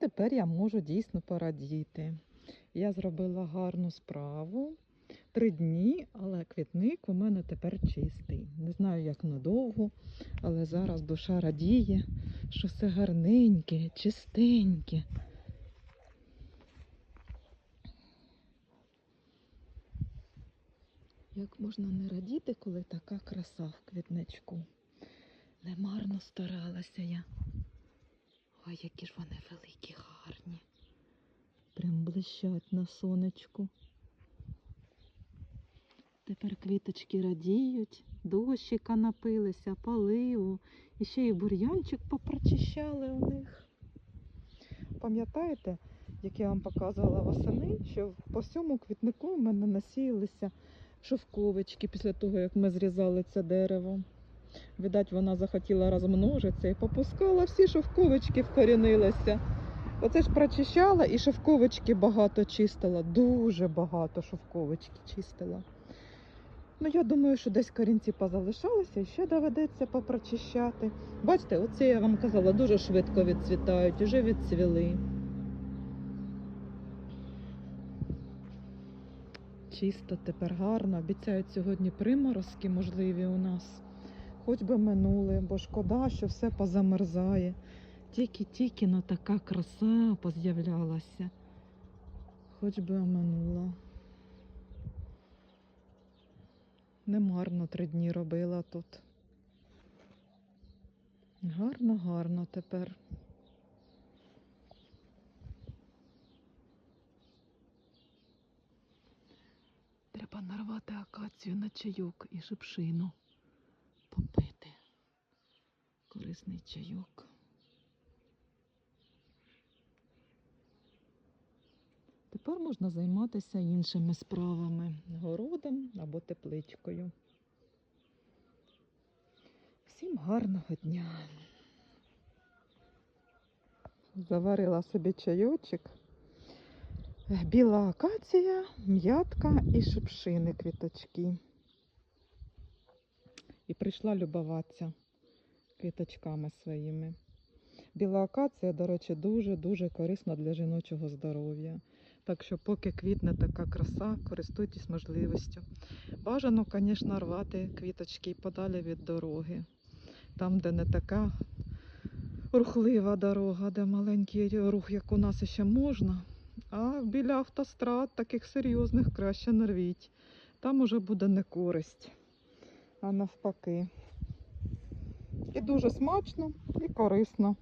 тепер я можу дійсно порадіти. Я зробила гарну справу. Три дні, але квітник у мене тепер чистий. Не знаю, як надовго, але зараз душа радіє, що все гарненьке, чистеньке. Як можна не радіти, коли така краса в квітничку. Немарно старалася я. Ой, які ж вони великі, гарні. Прям блищать на сонечку. Тепер квіточки радіють, дощика напилися, поливу. І ще й бур'янчик попрочищали у них. Пам'ятаєте, як я вам показувала восени, що по всьому квітнику у мене насіялися шовковички після того, як ми зрізали це дерево. Видать, вона захотіла розмножитися і попускала всі шовковички, вкорінилися. Оце ж прочищала і шовковички багато чистила. Дуже багато шовковички чистила. Ну, я думаю, що десь корінці позалишалися і ще доведеться попрочищати. Бачите, оце я вам казала, дуже швидко відцвітають, уже відцвіли. Чисто тепер гарно. Обіцяють сьогодні приморозки можливі у нас. Хоч би минули, бо шкода, що все позамерзає. Тільки-тільки на така краса поз'являлася. Хоч би оминула. Немарно три дні робила тут. Гарно, гарно тепер. Треба нарвати акацію на чайок і шипшину. Попити. Корисний чайок. Тепер можна займатися іншими справами городом або тепличкою. Всім гарного дня. Заварила собі чайочок. Біла акація, м'ятка і шипшини квіточки. І прийшла любуватися квіточками своїми. Біла акація, до речі, дуже-дуже корисна для жіночого здоров'я. Так що, поки квітне така краса, користуйтесь можливістю. Бажано, звісно, рвати квіточки подалі від дороги. Там, де не така рухлива дорога, де маленький рух, як у нас ще можна. А біля автострад таких серйозних краще не рвіть. Там уже буде не користь, а навпаки. І дуже смачно і корисно.